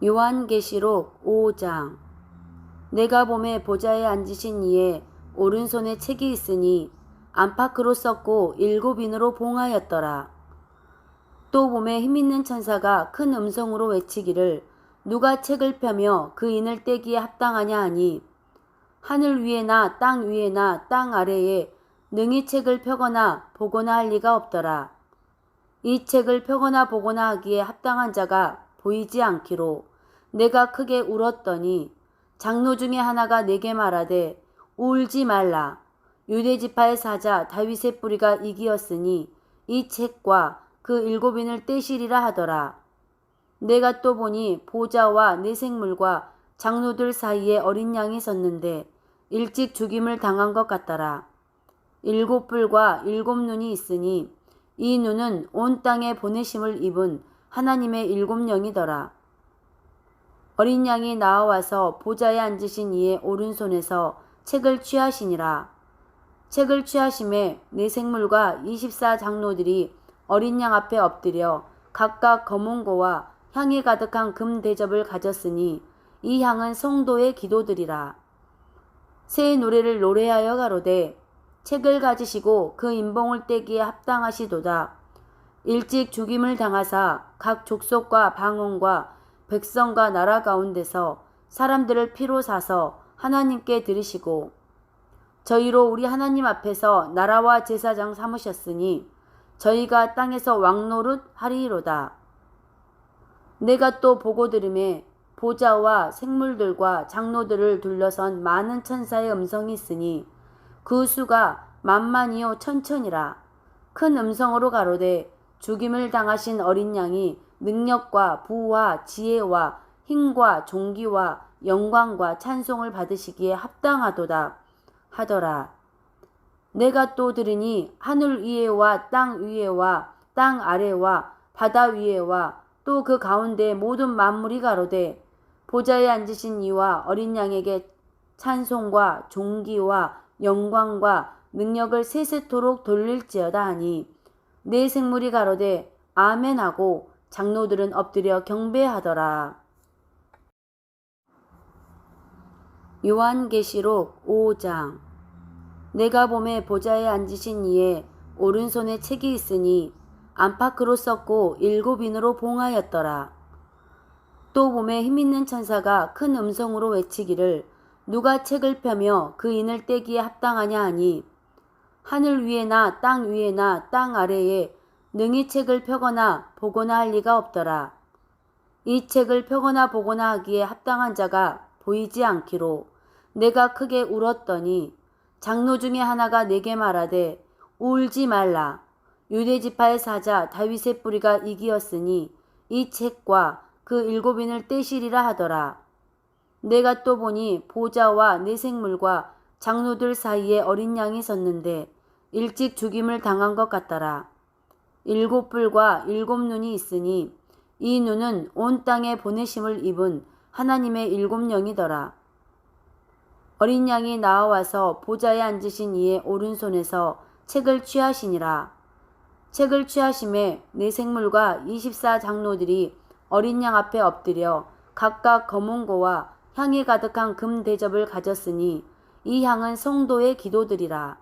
요한계시록 5장 내가 봄에 보좌에 앉으신 이의 오른손에 책이 있으니 안팎으로 썼고 일곱 인으로 봉하였더라. 또 봄에 힘있는 천사가 큰 음성으로 외치기를 누가 책을 펴며 그 인을 떼기에 합당하냐 하니 하늘 위에나 땅 위에나 땅 아래에 능히 책을 펴거나 보거나 할 리가 없더라. 이 책을 펴거나 보거나 하기에 합당한 자가 보이지 않기로 내가 크게 울었더니 장로 중에 하나가 내게 말하되 울지 말라. 유대 지파의 사자 다윗의 뿌리가 이기었으니 이 책과 그 일곱인을 떼시리라 하더라. 내가 또 보니 보좌와 내 생물과 장로들 사이에 어린 양이 섰는데 일찍 죽임을 당한 것 같더라. 일곱 뿔과 일곱 눈이 있으니 이 눈은 온 땅에 보내심을 입은 하나님의 일곱 영이더라. 어린 양이 나와서 보좌에 앉으신 이의 오른손에서 책을 취하시니라. 책을 취하심에 내 생물과 24 장로들이 어린 양 앞에 엎드려 각각 검은 고와 향이 가득한 금 대접을 가졌으니 이 향은 성도의 기도들이라. 새 노래를 노래하여 가로되 책을 가지시고 그 인봉을 떼기에 합당하시도다. 일찍 죽임을 당하사 각 족속과 방언과 백성과 나라 가운데서 사람들을 피로 사서 하나님께 드리시고 저희로 우리 하나님 앞에서 나라와 제사장 삼으셨으니 저희가 땅에서 왕노릇 하리이로다. 내가 또 보고 들음에 보좌와 생물들과 장로들을 둘러선 많은 천사의 음성이 있으니 그 수가 만만이요 천천이라 큰 음성으로 가로되 죽임을 당하신 어린 양이 능력과 부와 지혜와 힘과 종기와 영광과 찬송을 받으시기에 합당하도다 하더라. 내가 또 들으니 하늘 위에와 땅 위에와 땅 아래와 바다 위에와 또 그 가운데 모든 만물이 가로되 보좌에 앉으신 이와 어린 양에게 찬송과 종기와 영광과 능력을 세세토록 돌릴지어다 하니 내 생물이 가로되 아멘하고 장로들은 엎드려 경배하더라. 요한계시록 5장 내가 봄에 보좌에 앉으신 이의 오른손에 책이 있으니 안팎으로 썼고 일곱 인으로 봉하였더라. 또 봄에 힘있는 천사가 큰 음성으로 외치기를 누가 책을 펴며 그 인을 떼기에 합당하냐 하니 하늘 위에나 땅 위에나 땅 아래에 능히 책을 펴거나 보거나 할 리가 없더라. 이 책을 펴거나 보거나 하기에 합당한 자가 보이지 않기로 내가 크게 울었더니 장로 중에 하나가 내게 말하되 울지 말라. 유대 지파의 사자 다윗의 뿌리가 이기었으니 이 책과 그 일곱인을 떼시리라 하더라. 내가 또 보니 보좌와 내 생물과 장로들 사이에 어린 양이 섰는데 일찍 죽임을 당한 것 같더라. 일곱 뿔과 일곱 눈이 있으니 이 눈은 온 땅에 보내심을 입은 하나님의 일곱 영이더라. 어린 양이 나와서 보좌에 앉으신 이의 오른손에서 책을 취하시니라. 책을 취하심에 내 생물과 24 장로들이 어린 양 앞에 엎드려 각각 검은 고와 향이 가득한 금 대접을 가졌으니 이 향은 성도의 기도들이라.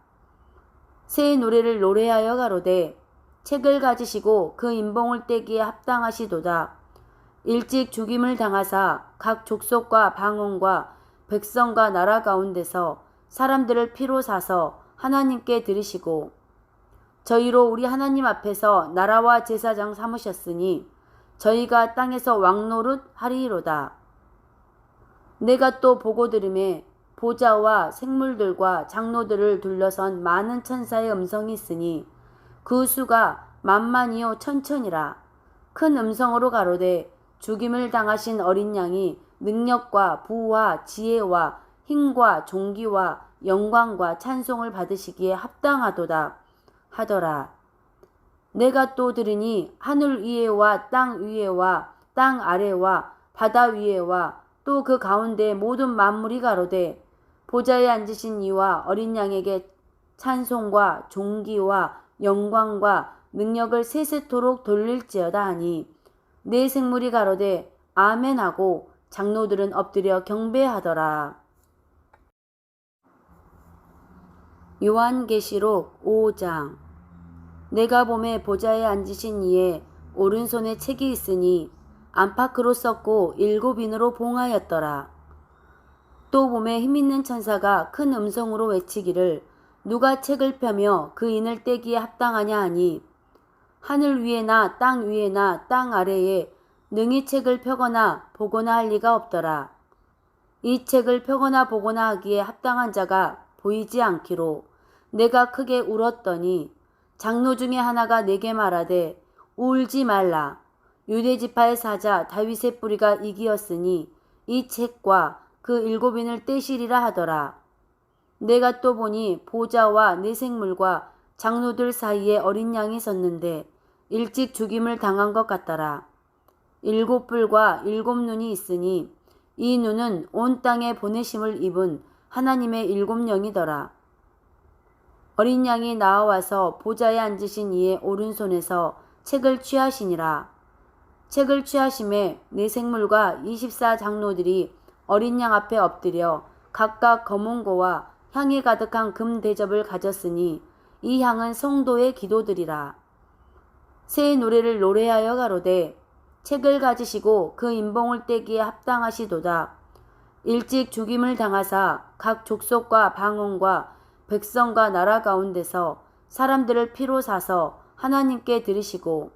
새 노래를 노래하여 가로되 책을 가지시고 그 인봉을 떼기에 합당하시도다. 일찍 죽임을 당하사 각 족속과 방언과 백성과 나라 가운데서 사람들을 피로 사서 하나님께 드리시고 저희로 우리 하나님 앞에서 나라와 제사장 삼으셨으니 저희가 땅에서 왕노릇 하리이로다. 내가 또 보고 들음에 보좌와 생물들과 장로들을 둘러선 많은 천사의 음성이 있으니 그 수가 만만이요 천천이라 큰 음성으로 가로되 죽임을 당하신 어린 양이 능력과 부와 지혜와 힘과 종기와 영광과 찬송을 받으시기에 합당하도다 하더라. 내가 또 들으니 하늘 위에와 땅 위에와 땅 아래와 바다 위에와 또 그 가운데 모든 만물이 가로되 보좌에 앉으신 이와 어린 양에게 찬송과 종기와 영광과 능력을 세세토록 돌릴지어다 하니 내 생물이 가로되 아멘하고 장로들은 엎드려 경배하더라. 요한계시록 5장 내가 봄에 보좌에 앉으신 이에 오른손에 책이 있으니 안팎으로 썼고 일곱 인으로 봉하였더라. 또 봄에 힘있는 천사가 큰 음성으로 외치기를 누가 책을 펴며 그 인을 떼기에 합당하냐 하니 하늘 위에나 땅 위에나 땅 아래에 능히 책을 펴거나 보거나 할 리가 없더라. 이 책을 펴거나 보거나 하기에 합당한 자가 보이지 않기로 내가 크게 울었더니 장로 중에 하나가 내게 말하되 울지 말라. 유대 지파의 사자 다윗의 뿌리가 이기었으니 이 책과 그 일곱인을 떼시리라 하더라. 내가 또 보니 보좌와 내 생물과 장로들 사이에 어린 양이 섰는데 일찍 죽임을 당한 것 같더라. 일곱 뿔과 일곱 눈이 있으니 이 눈은 온 땅에 보내심을 입은 하나님의 일곱 영이더라. 어린 양이 나와서 보좌에 앉으신 이의 오른손에서 책을 취하시니라. 책을 취하심에 내 생물과 24 장로들이 어린 양 앞에 엎드려 각각 검은고와 향이 가득한 금 대접을 가졌으니 이 향은 성도의 기도들이라. 새 노래를 노래하여 가로되 책을 가지시고 그 인봉을 떼기에 합당하시도다. 일찍 죽임을 당하사 각 족속과 방언과 백성과 나라 가운데서 사람들을 피로 사서 하나님께 드리시고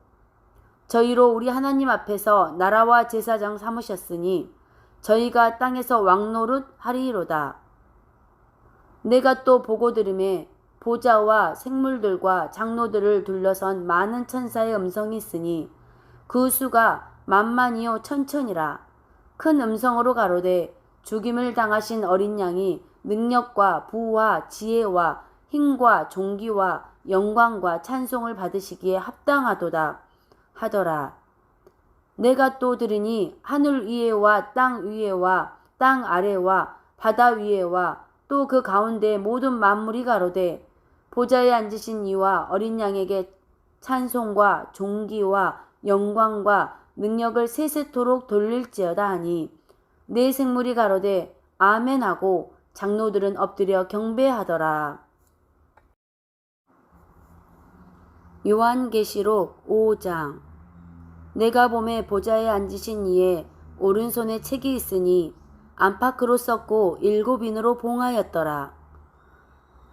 저희로 우리 하나님 앞에서 나라와 제사장 삼으셨으니 저희가 땅에서 왕노릇 하리이로다. 내가 또 보고 들음에 보좌와 생물들과 장로들을 둘러선 많은 천사의 음성이 있으니 그 수가 만만이요 천천이라 큰 음성으로 가로되 죽임을 당하신 어린 양이 능력과 부와 지혜와 힘과 종기와 영광과 찬송을 받으시기에 합당하도다 하더라. 내가 또 들으니 하늘 위에와 땅 위에와 땅 아래와 바다 위에와 또 그 가운데 모든 만물이 가로되 보좌에 앉으신 이와 어린 양에게 찬송과 종기와 영광과 능력을 세세토록 돌릴지어다 하니 내 생물이 가로되 아멘하고 장로들은 엎드려 경배하더라. 요한계시록 5장 내가 봄에 보좌에 앉으신 이에 오른손에 책이 있으니 안팎으로 썼고 일곱 인으로 봉하였더라.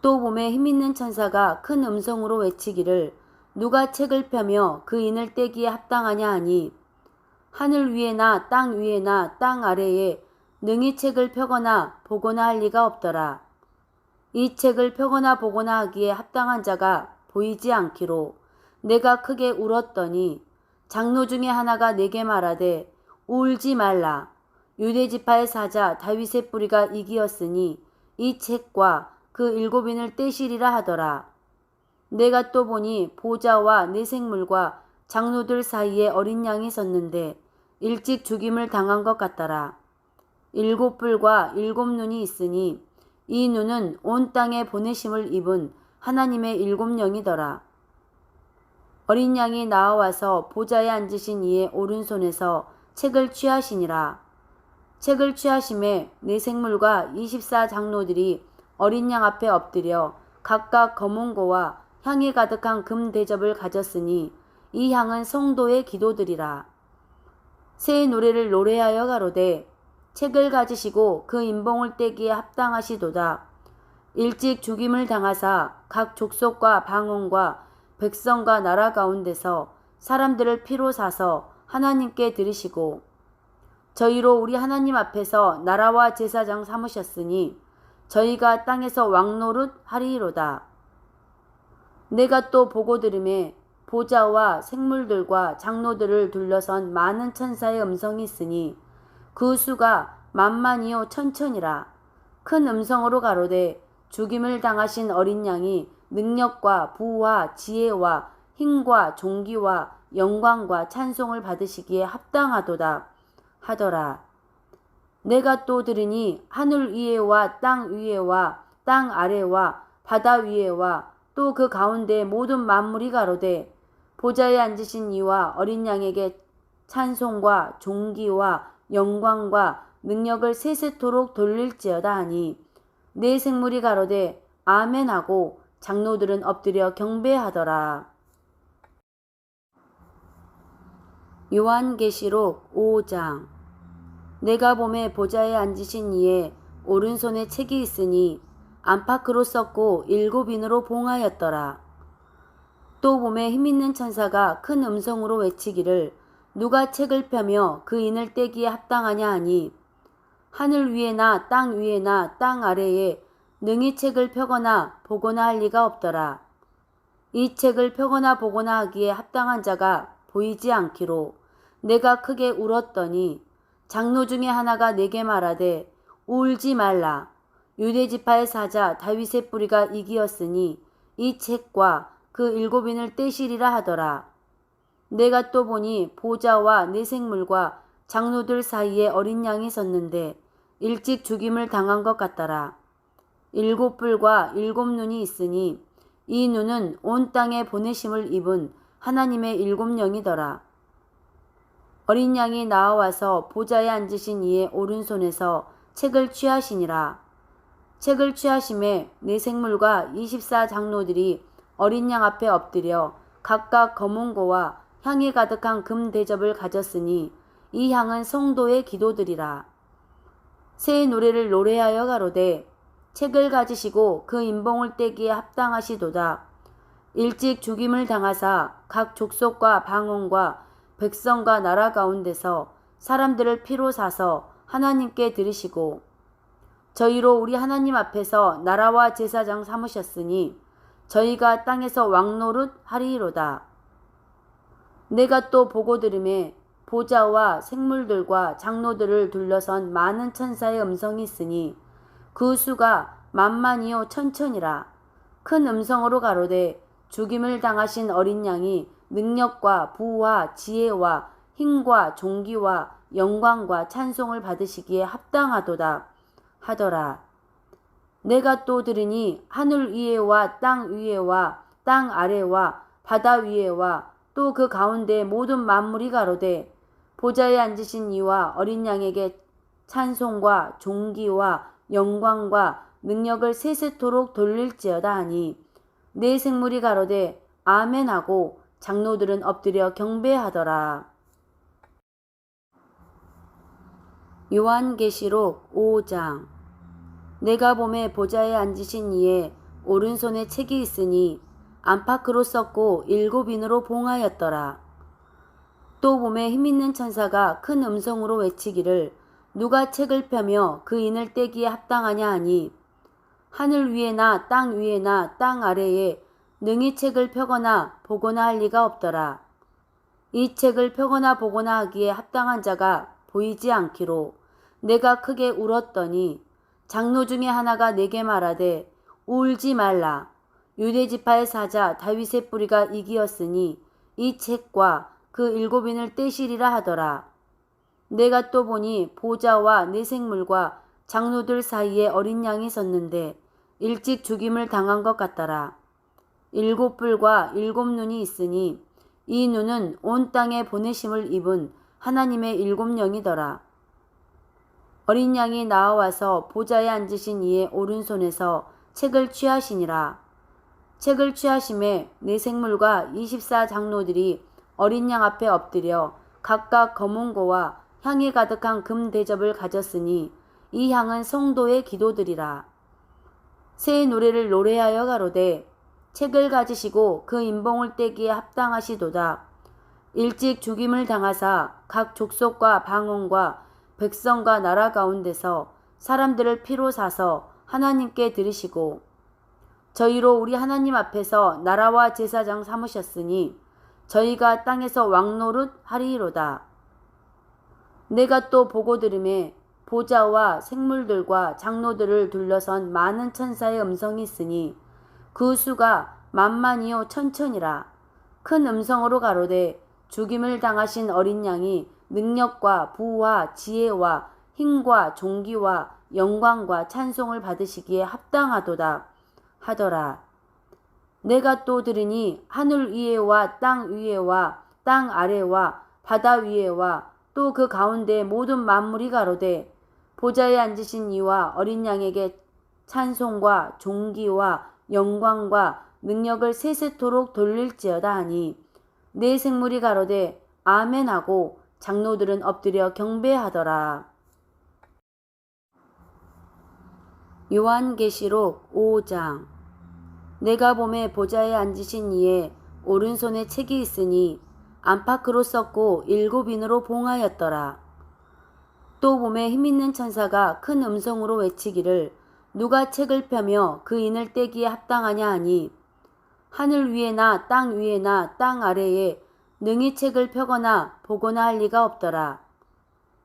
또 봄에 힘있는 천사가 큰 음성으로 외치기를 누가 책을 펴며 그 인을 떼기에 합당하냐 하니 하늘 위에나 땅 위에나 땅 아래에 능히 책을 펴거나 보거나 할 리가 없더라. 이 책을 펴거나 보거나 하기에 합당한 자가 보이지 않기로 내가 크게 울었더니 장로 중에 하나가 내게 말하되 울지 말라. 유대 지파의 사자 다윗의 뿌리가 이기었으니 이 책과 그 일곱인을 떼시리라 하더라. 내가 또 보니 보좌와 내 생물과 장로들 사이에 어린 양이 섰는데 일찍 죽임을 당한 것 같더라. 일곱 뿔과 일곱 눈이 있으니 이 눈은 온 땅에 보내심을 입은 하나님의 일곱 영이더라. 어린 양이 나와서 보좌에 앉으신 이의 오른손에서 책을 취하시니라. 책을 취하심에 내 생물과 24 장로들이 어린 양 앞에 엎드려 각각 검은고와 향이 가득한 금 대접을 가졌으니 이 향은 성도의 기도들이라. 새 노래를 노래하여 가로되 책을 가지시고 그 인봉을 떼기에 합당하시도다. 일찍 죽임을 당하사 각 족속과 방언과 백성과 나라 가운데서 사람들을 피로 사서 하나님께 드리시고 저희로 우리 하나님 앞에서 나라와 제사장 삼으셨으니 저희가 땅에서 왕노릇 하리이로다. 내가 또 보고 들음에 보좌와 생물들과 장로들을 둘러선 많은 천사의 음성이 있으니 그 수가 만만이요 천천이라 큰 음성으로 가로되 죽임을 당하신 어린 양이 능력과 부와 지혜와 힘과 종기와 영광과 찬송을 받으시기에 합당하도다 하더라. 내가 또 들으니 하늘 위에와 땅 위에와 땅 아래와 바다 위에와 또 그 가운데 모든 만물이 가로되 보좌에 앉으신 이와 어린 양에게 찬송과 존귀와 영광과 능력을 세세토록 돌릴지어다 하니 내 생물이 가로되 아멘하고 장로들은 엎드려 경배하더라. 요한계시록 5장 내가 봄에 보좌에 앉으신 이에 오른손에 책이 있으니 안팎으로 썼고 일곱 인으로 봉하였더라. 또 봄에 힘있는 천사가 큰 음성으로 외치기를 누가 책을 펴며 그 인을 떼기에 합당하냐 하니 하늘 위에나 땅 위에나 땅 아래에 능히 책을 펴거나 보거나 할 리가 없더라. 이 책을 펴거나 보거나 하기에 합당한 자가 보이지 않기로 내가 크게 울었더니 장로 중에 하나가 내게 말하되 울지 말라. 유대 지파의 사자 다윗의 뿌리가 이기었으니 이 책과 그 일곱인을 떼시리라 하더라. 내가 또 보니 보좌와 내 생물과 장로들 사이에 어린 양이 섰는데 일찍 죽임을 당한 것 같더라. 일곱 뿔과 일곱 눈이 있으니 이 눈은 온 땅에 보내심을 입은 하나님의 일곱 영이더라. 어린 양이 나와서 보좌에 앉으신 이의 오른손에서 책을 취하시니라. 책을 취하심에 내 생물과 24 장로들이 어린 양 앞에 엎드려 각각 검은고와 향이 가득한 금 대접을 가졌으니 이 향은 성도의 기도들이라. 새 노래를 노래하여 가로되 책을 가지시고 그 인봉을 떼기에 합당하시도다. 일찍 죽임을 당하사 각 족속과 방언과 백성과 나라 가운데서 사람들을 피로 사서 하나님께 드리시고 저희로 우리 하나님 앞에서 나라와 제사장 삼으셨으니 저희가 땅에서 왕노릇 하리이로다. 내가 또 보고 들음에 보좌와 생물들과 장로들을 둘러선 많은 천사의 음성이 있으니 그 수가 만만이요 천천이라 큰 음성으로 가로되 죽임을 당하신 어린 양이 능력과 부와 지혜와 힘과 존귀와 영광과 찬송을 받으시기에 합당하도다 하더라. 내가 또 들으니 하늘 위에와 땅 위에와 땅 아래와 바다 위에와 또 그 가운데 모든 만물이 가로되 보좌에 앉으신 이와 어린 양에게 찬송과 존귀와 영광과 능력을 세세토록 돌릴지어다 하니 내 생물이 가로되 아멘하고 장로들은 엎드려 경배하더라. 요한계시록 5장 내가 봄에 보좌에 앉으신 이에 오른손에 책이 있으니 안팎으로 썼고 일곱 인으로 봉하였더라. 또 봄에 힘있는 천사가 큰 음성으로 외치기를 누가 책을 펴며 그 인을 떼기에 합당하냐 하니 하늘 위에나 땅 위에나 땅 아래에 능히 책을 펴거나 보거나 할 리가 없더라. 이 책을 펴거나 보거나 하기에 합당한 자가 보이지 않기로 내가 크게 울었더니 장로 중에 하나가 내게 말하되 울지 말라. 유대 지파의 사자 다윗의 뿌리가 이기었으니 이 책과 그 일곱인을 떼시리라 하더라. 내가 또 보니 보좌와 내 생물과 장로들 사이에 어린 양이 섰는데 일찍 죽임을 당한 것 같더라. 일곱 뿔과 일곱 눈이 있으니 이 눈은 온 땅에 보내심을 입은 하나님의 일곱 영이더라. 어린 양이 나와서 보좌에 앉으신 이의 오른손에서 책을 취하시니라. 책을 취하심에 내 생물과 24 장로들이 어린 양 앞에 엎드려 각각 검은고와 향이 가득한 금 대접을 가졌으니 이 향은 성도의 기도들이라. 새 노래를 노래하여 가로되 책을 가지시고 그 인봉을 떼기에 합당하시도다. 일찍 죽임을 당하사 각 족속과 방언과 백성과 나라 가운데서 사람들을 피로 사서 하나님께 드리시고 저희로 우리 하나님 앞에서 나라와 제사장 삼으셨으니 저희가 땅에서 왕노릇 하리이로다. 내가 또 보고 들음에 보좌와 생물들과 장로들을 둘러선 많은 천사의 음성이 있으니 그 수가 만만이요 천천이라 큰 음성으로 가로되 죽임을 당하신 어린 양이 능력과 부와 지혜와 힘과 존귀와 영광과 찬송을 받으시기에 합당하도다 하더라. 내가 또 들으니 하늘 위에와 땅 위에와 땅 아래와 바다 위에와 또 그 가운데 모든 만물이 가로되 보좌에 앉으신 이와 어린 양에게 찬송과 존귀와 영광과 능력을 세세토록 돌릴지어다 하니 내 생물이 가로되 아멘하고 장로들은 엎드려 경배하더라. 요한계시록 5장 내가 봄에 보좌에 앉으신 이의 오른손에 책이 있으니 안팎으로 썼고 일곱 인으로 봉하였더라. 또 봄에 힘있는 천사가 큰 음성으로 외치기를 누가 책을 펴며 그 인을 떼기에 합당하냐 하니 하늘 위에나 땅 위에나 땅 아래에 능히 책을 펴거나 보거나 할 리가 없더라.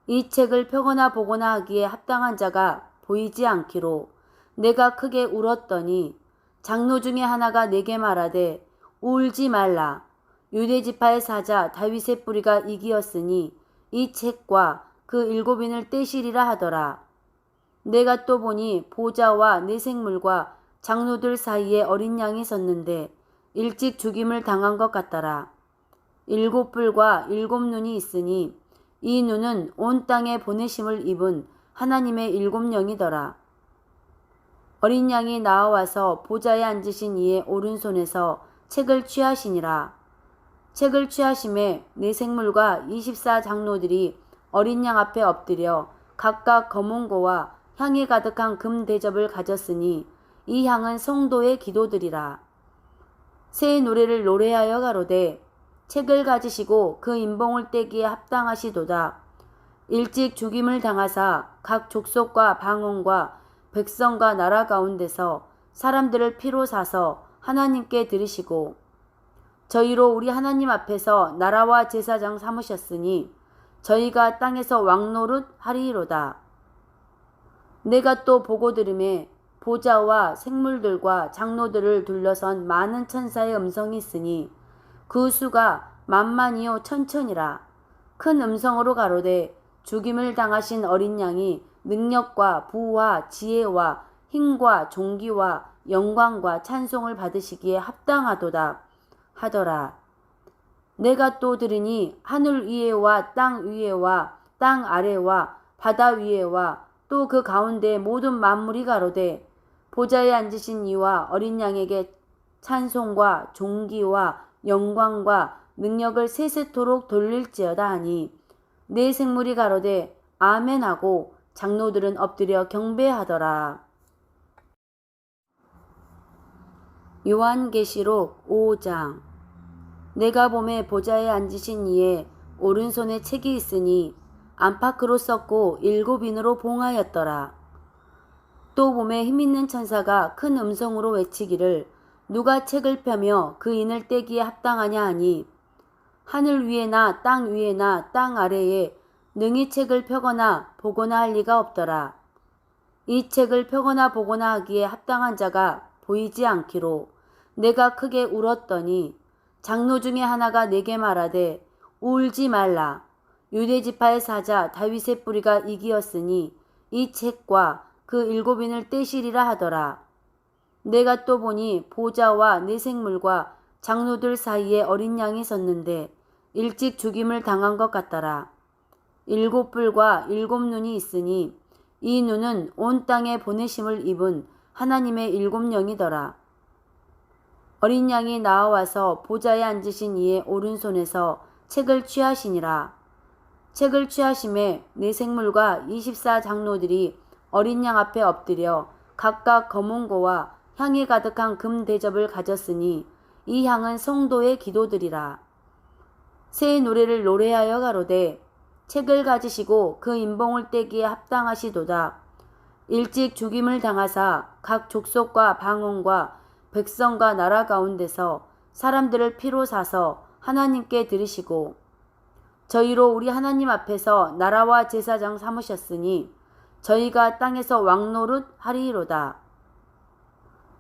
이 책을 펴거나 보거나 하기에 합당한 자가 보이지 않기로 내가 크게 울었더니 장로 중에 하나가 내게 말하되 울지 말라. 유대 지파의 사자 다윗의 뿌리가 이기었으니 이 책과 그 일곱인을 떼시리라 하더라. 내가 또 보니 보좌와 내 생물과 장로들 사이에 어린 양이 섰는데 일찍 죽임을 당한 것 같더라. 일곱 뿔과 일곱 눈이 있으니 이 눈은 온 땅에 보내심을 입은 하나님의 일곱 영이더라. 어린 양이 나와서 보좌에 앉으신 이의 오른손에서 책을 취하시니라. 책을 취하심에 내 생물과 24 장로들이 어린 양 앞에 엎드려 각각 검은고와 향이 가득한 금 대접을 가졌으니 이 향은 성도의 기도들이라. 새 노래를 노래하여 가로되 책을 가지시고 그 인봉을 떼기에 합당하시도다. 일찍 죽임을 당하사 각 족속과 방언과 백성과 나라 가운데서 사람들을 피로 사서 하나님께 드리시고 저희로 우리 하나님 앞에서 나라와 제사장 삼으셨으니 저희가 땅에서 왕노릇 하리이로다. 내가 또 보고 들음에 보좌와 생물들과 장로들을 둘러선 많은 천사의 음성이 있으니 그 수가 만만이요 천천이라 큰 음성으로 가로되 죽임을 당하신 어린 양이 능력과 부와 지혜와 힘과 존귀와 영광과 찬송을 받으시기에 합당하도다 하더라. 내가 또 들으니 하늘 위에와 땅 위에와 땅 아래와 바다 위에와 또 그 가운데 모든 만물이 가로되 보좌에 앉으신 이와 어린 양에게 찬송과 존귀와 영광과 능력을 세세토록 돌릴지어다 하니 내 생물이 가로되 아멘하고 장로들은 엎드려 경배하더라. 요한계시록 5장 내가 봄에 보좌에 앉으신 이의 오른손에 책이 있으니 안팎으로 썼고 일곱 인으로 봉하였더라. 또 봄에 힘있는 천사가 큰 음성으로 외치기를 누가 책을 펴며 그 인을 떼기에 합당하냐 하니 하늘 위에나 땅 위에나 땅 아래에 능히 책을 펴거나 보거나 할 리가 없더라. 이 책을 펴거나 보거나 하기에 합당한 자가 보이지 않기로 내가 크게 울었더니 장로 중에 하나가 내게 말하되 울지 말라. 유대 지파의 사자 다윗의 뿌리가 이기었으니 이 책과 그 일곱인을 떼시리라 하더라. 내가 또 보니 보좌와 내 생물과 장로들 사이에 어린 양이 섰는데 일찍 죽임을 당한 것 같더라. 일곱 뿔과 일곱 눈이 있으니 이 눈은 온 땅에 보내심을 입은 하나님의 일곱 영이더라. 어린 양이 나와서 보좌에 앉으신 이의 오른손에서 책을 취하시니라. 책을 취하심에 내 생물과 24 장로들이 어린 양 앞에 엎드려 각각 검은고와 향이 가득한 금 대접을 가졌으니 이 향은 성도의 기도들이라. 새 노래를 노래하여 가로되 책을 가지시고 그 인봉을 떼기에 합당하시도다. 일찍 죽임을 당하사 각 족속과 방언과 백성과 나라 가운데서 사람들을 피로 사서 하나님께 드리시고 저희로 우리 하나님 앞에서 나라와 제사장 삼으셨으니 저희가 땅에서 왕노릇 하리이로다.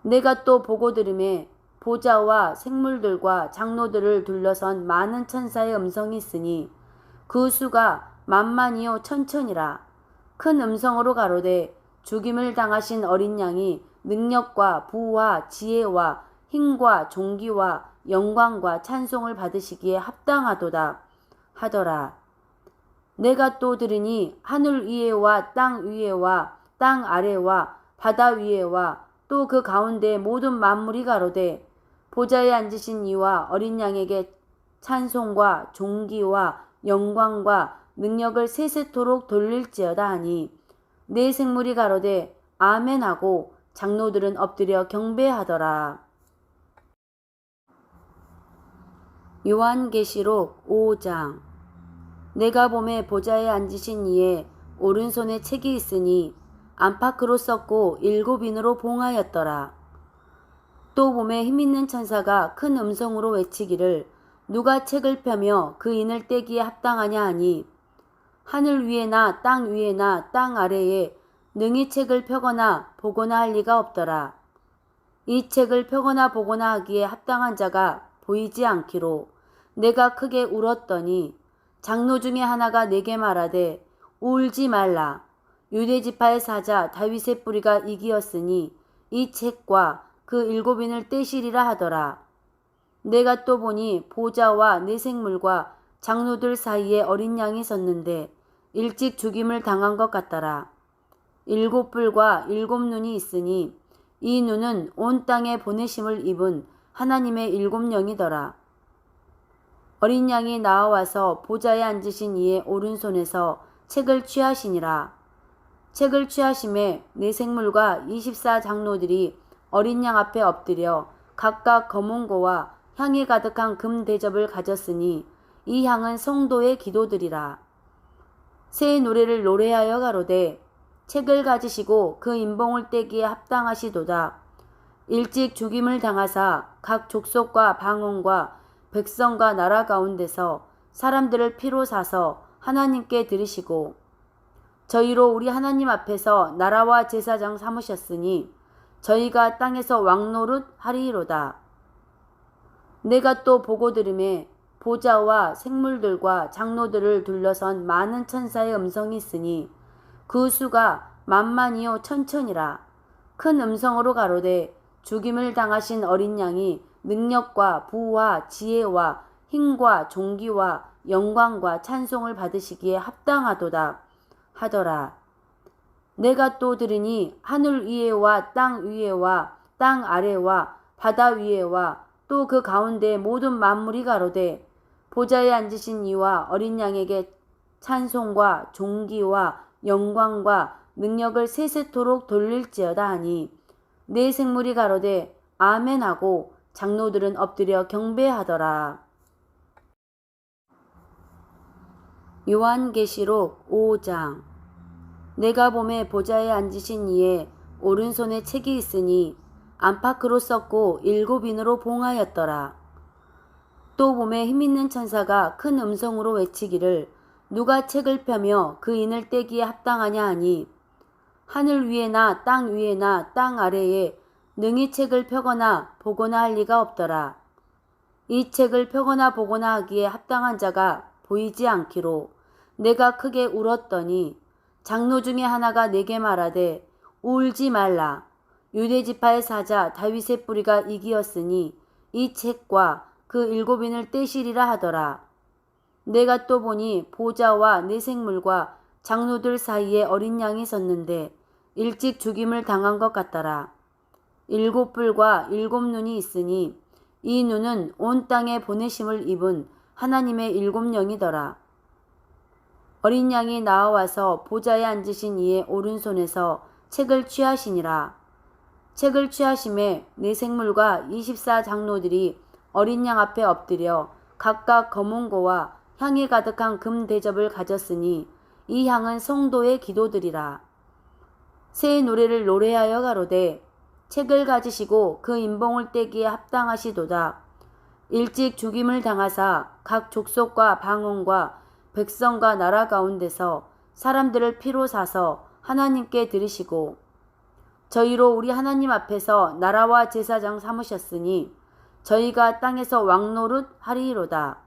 내가 또 보고 들음에 보좌와 생물들과 장로들을 둘러선 많은 천사의 음성이 있으니 그 수가 만만이요 천천이라 큰 음성으로 가로되 죽임을 당하신 어린 양이 능력과 부와 지혜와 힘과 존귀와 영광과 찬송을 받으시기에 합당하도다 하더라. 내가 또 들으니 하늘 위에와 땅 위에와 땅 아래와 바다 위에와 또 그 가운데 모든 만물이 가로되 보좌에 앉으신 이와 어린 양에게 찬송과 존귀와 영광과 능력을 세세토록 돌릴지어다 하니 내 생물이 가로되 아멘하고 장로들은 엎드려 경배하더라. 요한계시록 5장 내가 봄에 보좌에 앉으신 이의 오른손에 책이 있으니 안팎으로 썼고 일곱 인으로 봉하였더라. 또 봄에 힘있는 천사가 큰 음성으로 외치기를 누가 책을 펴며 그 인을 떼기에 합당하냐 하니 하늘 위에나 땅 위에나 땅 아래에 능히 책을 펴거나 보거나 할 리가 없더라. 이 책을 펴거나 보거나 하기에 합당한 자가 보이지 않기로 내가 크게 울었더니 장로 중에 하나가 내게 말하되 울지 말라. 유대 지파의 사자 다윗의 뿌리가 이기었으니 이 책과 그 일곱인을 떼시리라 하더라. 내가 또 보니 보좌와 내 생물과 장로들 사이에 어린 양이 섰는데 일찍 죽임을 당한 것 같더라. 일곱 뿔과 일곱 눈이 있으니 이 눈은 온 땅에 보내심을 입은 하나님의 일곱 영이더라. 어린 양이 나와와서 보좌에 앉으신 이의 오른손에서 책을 취하시니라. 책을 취하심에 내 생물과 24 장로들이 어린 양 앞에 엎드려 각각 검은고와 향이 가득한 금 대접을 가졌으니 이 향은 성도의 기도들이라. 새 노래를 노래하여 가로되 책을 가지시고 그 인봉을 떼기에 합당하시도다. 일찍 죽임을 당하사 각 족속과 방언과 백성과 나라 가운데서 사람들을 피로 사서 하나님께 들으시고 저희로 우리 하나님 앞에서 나라와 제사장 삼으셨으니 저희가 땅에서 왕노릇 하리이로다. 내가 또 보고 들음에 보좌와 생물들과 장로들을 둘러선 많은 천사의 음성이 있으니 그 수가 만만이요 천천이라 큰 음성으로 가로되 죽임을 당하신 어린 양이 능력과 부와 지혜와 힘과 존귀와 영광과 찬송을 받으시기에 합당하도다 하더라. 내가 또 들으니 하늘 위에와 땅 위에와 땅 아래와 바다 위에와 또 그 가운데 모든 만물이 가로되 보좌에 앉으신 이와 어린 양에게 찬송과 존귀와 영광과 능력을 세세토록 돌릴지어다 하니 내 생물이 가로되 아멘하고 장로들은 엎드려 경배하더라. 요한계시록 5장 내가 봄에 보좌에 앉으신 이의 오른손에 책이 있으니 안팎으로 썼고 일곱 인으로 봉하였더라. 또 봄에 힘있는 천사가 큰 음성으로 외치기를 누가 책을 펴며 그 인을 떼기에 합당하냐 하니 하늘 위에나 땅 위에나 땅 아래에 능히 책을 펴거나 보거나 할 리가 없더라. 이 책을 펴거나 보거나 하기에 합당한 자가 보이지 않기로 내가 크게 울었더니 장로 중에 하나가 내게 말하되 울지 말라. 유대 지파의 사자 다윗의 뿌리가 이기었으니 이 책과 그 일곱인을 떼시리라 하더라. 내가 또 보니 보좌와 내 생물과 장로들 사이에 어린 양이 섰는데 일찍 죽임을 당한 것 같더라. 일곱 뿔과 일곱 눈이 있으니 이 눈은 온 땅에 보내심을 입은 하나님의 일곱 영이더라. 어린 양이 나와와서 보좌에 앉으신 이의 오른손에서 책을 취하시니라. 책을 취하심에 내 생물과 24 장로들이 어린 양 앞에 엎드려 각각 검은고와 향이 가득한 금 대접을 가졌으니 이 향은 성도의 기도들이라. 새 노래를 노래하여 가로되 책을 가지시고 그 인봉을 떼기에 합당하시도다. 일찍 죽임을 당하사 각 족속과 방언과 백성과 나라 가운데서 사람들을 피로 사서 하나님께 들으시고 저희로 우리 하나님 앞에서 나라와 제사장 삼으셨으니 저희가 땅에서 왕노릇 하리이로다.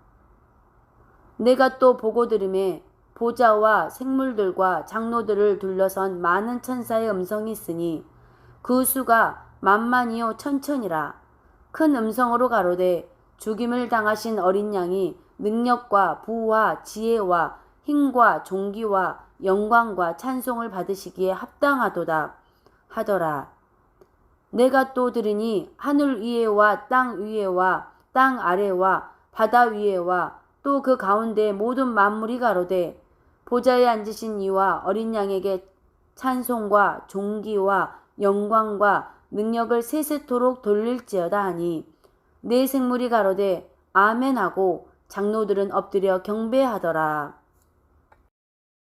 내가 또 보고 들음에 보좌와 생물들과 장로들을 둘러선 많은 천사의 음성이 있으니 그 수가 만만이요 천천이라 큰 음성으로 가로되 죽임을 당하신 어린 양이 능력과 부와 지혜와 힘과 존귀와 영광과 찬송을 받으시기에 합당하도다 하더라. 내가 또 들으니 하늘 위에와 땅 위에와 땅 아래와 바다 위에와 또 그 가운데 모든 만물이 가로되 보좌에 앉으신 이와 어린 양에게 찬송과 존귀와 영광과 능력을 세세토록 돌릴지어다 하니 내 생물이 가로되 아멘하고 장로들은 엎드려 경배하더라.